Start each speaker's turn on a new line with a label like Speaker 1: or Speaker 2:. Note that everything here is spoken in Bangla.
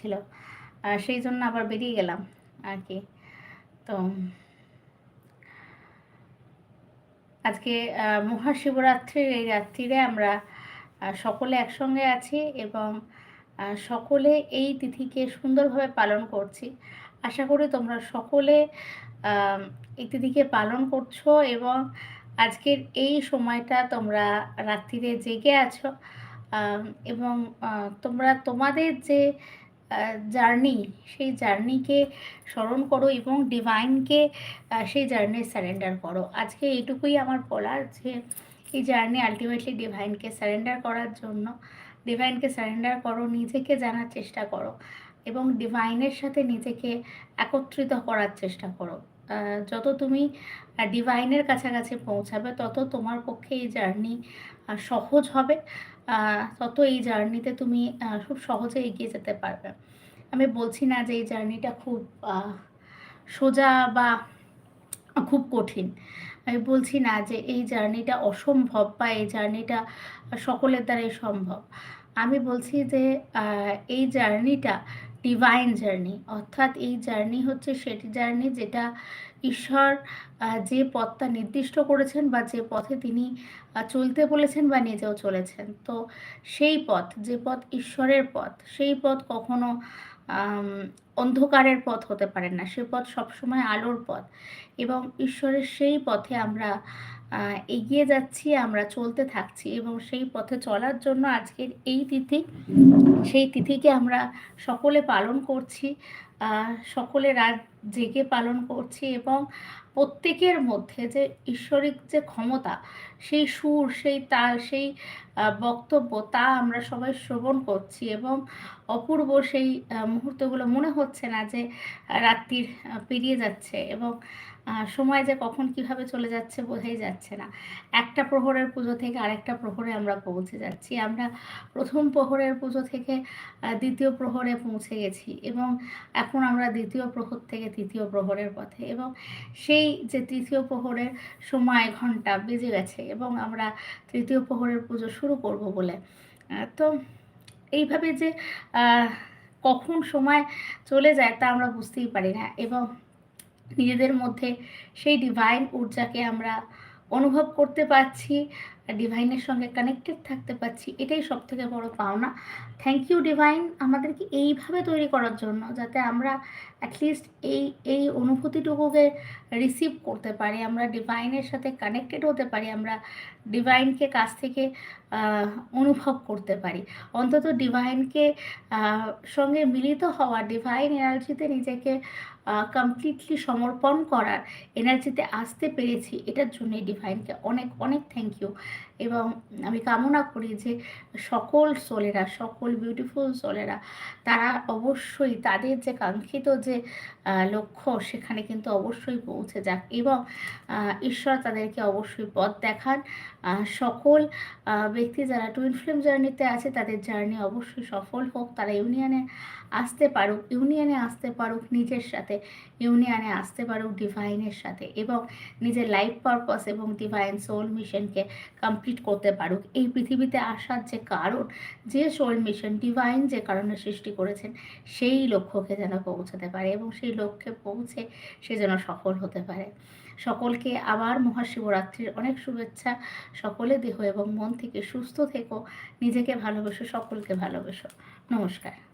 Speaker 1: ছিল। সেই জন্য আবার বেরিয়ে গেলাম আর কি তো আজকে মহাশিবরাত্রির এই রাত্রিরে আমরা সকলে একসঙ্গে আছি এবং সকলে এই তিথিকে সুন্দরভাবে পালন করছি। আশা করি তোমরা সকলে এই তিথিকে পালন করছ এবং আজকের এই সময়টা তোমরা রাত্রিরে জেগে আছো। এবং তোমরা তোমাদের যে জার্নি সেই জার্নিকে স্মরণ করো এবং ডিভাইনকে সেই জার্নি স্যারেন্ডার করো। আজকে এটুকুই আমার বলার যে, এই জার্নি আলটিমেটলি ডিভাইনকে স্যারেন্ডার করার জন্য ডিভাইনকে স্যারেন্ডার করো, নিজেকে জানার চেষ্টা করো এবং ডিভাইনের সাথে নিজেকে একত্রিত করার চেষ্টা করো। যত তুমি ডিভাইনের কাছাকাছি পৌঁছাবে, তত তোমার পক্ষে এই জার্নি সহজ হবে। তত এই জার্নিতে তুমি খুব সহজে এগিয়ে যেতে পারবে। আমি বলছি না যে এই জার্নিটা খুব সোজা বা খুব কঠিন। আমি বলছি না যে এই জার্নিটা অসম্ভব বা এই জার্নিটা সকলের দ্বারাই সম্ভব। আমি বলছি যে এই জার্নিটা ডিভাইন জার্নি অর্থাৎ এই জার্নি হচ্ছে সেটি জার্নি যেটা ঈশ্বর যে পথটা নির্দিষ্ট করেছেন বা যে পথে তিনি চলতে বলেছেন বা নিজেও চলেছেন। তো সেই পথ, যে পথ ঈশ্বরের পথ, সেই পথ কখনো অন্ধকারের পথ হতে পারে না। সে পথ সবসময় আলোর পথ এবং ঈশ্বরের সেই পথে আমরা এগিয়ে যাচ্ছি, আমরা চলতে থাকছি এবং সেই পথে চলার জন্য আজকের এই তিথি, সেই তিথিকে আমরা সকলে পালন করছি। সকলে রাত জেগে পালন করছি এবং প্রত্যেকের মধ্যে যে ঈশ্বরিক যে ক্ষমতা, সেই সুর, সেই তাল, সেই বক্তব্য, তা আমরা সবাই শ্রবণ করছি এবং অপূর্ব সেই মুহূর্তগুলো মনে হচ্ছে না যে রাত্রির পেরিয়ে যাচ্ছে এবং সময় যে কখন কীভাবে চলে যাচ্ছে বোঝাই যাচ্ছে না। একটা প্রহরের পুজো থেকে আরেকটা প্রহরে আমরা পৌঁছে যাচ্ছি। আমরা প্রথম প্রহরের পুজো থেকে দ্বিতীয় প্রহরে পৌঁছে গেছি এবং এখন আমরা দ্বিতীয় প্রহর থেকে তৃতীয় প্রহরের পথে এবং সেই যে তৃতীয় প্রহরের সময় ঘণ্টা বেজে গেছে এবং আমরা তৃতীয় প্রহরের পুজো শুরু করব বলে। তো এইভাবে যে কখন সময় চলে যায় তা আমরা বুঝতেই পারি না এবং নিজেদের মধ্যে সেই ডিভাইন ঊর্জাকে আমরা অনুভব করতে পারছি। ডিভাইনের সঙ্গে কানেক্টেড থাকতে পারছি, এটাই সব থেকে বড় পাওনা। থ্যাংক ইউ ডিভাইন আমাদেরকে এইভাবে তৈরি করার জন্য যাতে আমরা অ্যাটলিস্ট এই এই অনুভূতিটুকুকে রিসিভ করতে পারি, আমরা ডিভাইনের সাথে কানেক্টেড হতে পারি, আমরা ডিভাইনকে কাছ থেকে অনুভব করতে পারি। অন্তত ডিভাইনকে সঙ্গে মিলিত হওয়া ডিভাইন এনার্জিতে নিজেকে কমপ্লিটলি সমর্পণ করার এনার্জিতে আসতে পেরেছি, এটার জন্য ডিভাইনকে অনেক অনেক থ্যাংক ইউ এবং আমি কামনা করি যে সকল সোলেরা সকল বিউটিফুল সোলেরা তারা অবশ্যই তাদের যে কাঙ্ক্ষিত যে লক্ষ্য সেখানে কিন্তু অবশ্যই পৌঁছে যাক এবং ঈশ্বর তাদেরকে অবশ্যই পথ দেখান। সকল ব্যক্তি যারা টুইন ফিল্ম জার্নিতে আছে তাদের জার্নি অবশ্যই সফল হোক, তারা ইউনিয়নে আসতে পারুক ইউনিয়নে আসতে পারুক, নিজের সাথে ইউনিয়নে আসতে পারুক ডিভাইনের সাথে এবং নিজের লাইফ পারপাস এবং ডিভাইন সোল মিশনকে কমপ্লিট করতে পারুক এই পৃথিবীতে আসার যে কারণ, যে সোল মিশন ডিভাইন যে কারণে সৃষ্টি করেছেন, সেই লক্ষ্যকে যেন পৌঁছাতে পারে এবং সেই লক্ষ্যে পৌঁছে সে যেন সফল হতে পারে। সকলকে আবার মহাশিবরাত্রির অনেক শুভেচ্ছা। সকলে দেহ এবং মন থেকে সুস্থ থেকো। নিজেকে ভালোবেসো, সকলকে ভালোবেসো। নমস্কার।